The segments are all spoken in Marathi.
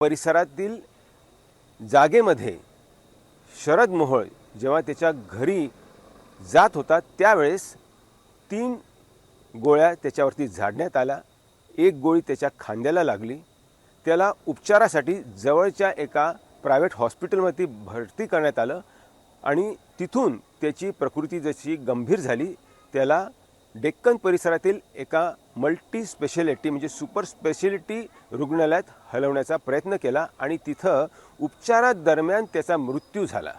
परिसरातील जागेमध्ये शरद मोहोळ जेव्हा त्याच्या घरी जात होता त्यावेळेस तीन गोळ्या त्याच्यावरती झाडण्यात आल्या. एक गोळी त्याच्या खांद्याला लागली. त्याला उपचारासाठी जवळच्या एका प्रायव्हेट हॉस्पिटलमध्ये भरती करण्यात आलं आणि तिथून त्याची प्रकृती जशी गंभीर झाली त्याला डेक्कन परिसरातील एका मल्टी स्पेशालिटी म्हणजे सुपर स्पेशालिटी रुग्णालयात हलवण्याचा प्रयत्न केला आणि तिथं उपचारादरम्यान त्याचा मृत्यू झाला.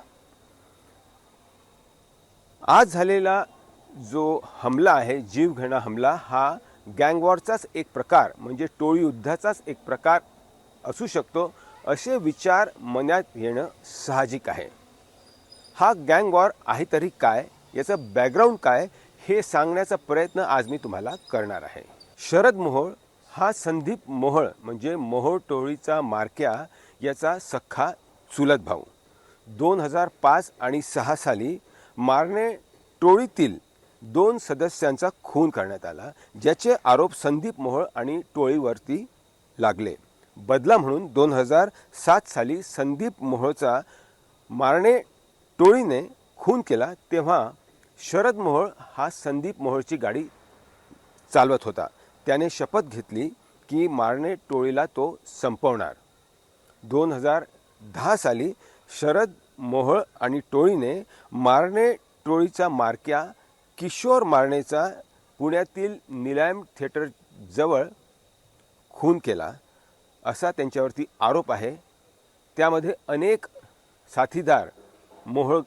आज झालेला जो हमला आहे जीवघेणा हमला हा गँगवॉरचाच एक प्रकार म्हणजे टोळी युद्धाचाच एक प्रकार असू शकतो असे विचार मनात येणं साहजिक आहे. हा गँगवॉर आहे तरी काय याचं बॅकग्राऊंड काय हे सांगण्याचा प्रयत्न आज मी तुम्हाला करणार आहे. शरद मोहोळ हा संदीप मोहोळ म्हणजे मोहोळ टोळीचा मारक्या याचा सख्खा चुलत भाऊ. दोन हजार पाच आणि सहा साली मारणे टोळीतील दोन सदस्यांचा खून करण्यात आला ज्याचे आरोप संदीप मोहोळ आणि टोळीवरती लागले. बदला म्हणून दोन हजार सात साली संदीप मोहोळचा मारणे टोळीने खून केला तेव्हा शरद मोहोळ हा संदीप मोहोळची गाडी चालवत होता. त्याने शपथ घेतली की मारणे टोळीला तो संपवणार. दोन हजार दहा साली शरद मोहोळ आणि टोळीने मारणे टोळीचा मारक्या किशोर मारणेचा पुण्यातील निलायम थिएटरजवळ खून केला असा त्यांच्यावरती आरोप आहे. त्यामध्ये अनेक साथीदार मोहळ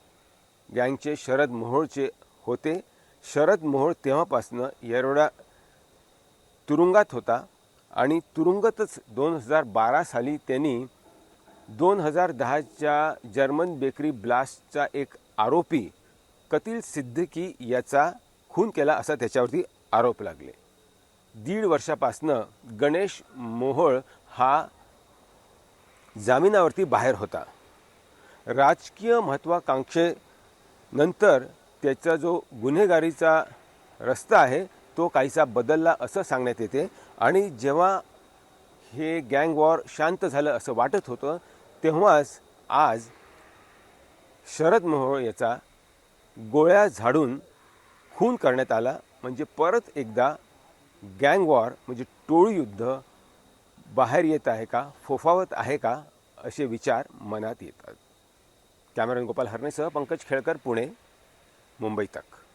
गँगचे शरद मोहोळचे होते. शरद मोहोळ तेव्हापासनं येरवडा तुरुंगात होता आणि तुरुंगातच दोन हजार बारा साली त्यांनी दोन हजार दहाच्या जर्मन बेकरी ब्लास्टचा एक आरोपी कतील सिद्दीकी याचा खून केला असा त्याच्यावरती आरोप लागले. दीड वर्षापासनं गणेश मोहोळ हा जामिनावरती बाहेर होता. राजकीय नंतर त्याचा जो गुन्हेगारीचा रस्ता आहे तो काहीसा बदलला असं सांगण्यात येते. आणि जेव्हा हे गँग वॉर शांत झालं असं वाटत होतं तेव्हाच आज शरद मोहोळ याचा गोळ्या झाडून खून करण्यात आला. म्हणजे परत एकदा गँग वॉर म्हणजे टोळी युद्ध बाहेर येत आहे का फोफावत आहे का असे विचार मनात येतात. कॅमेरामॅन गोपाल हरणेसह पंकज खेळकर पुणे मुंबई तक.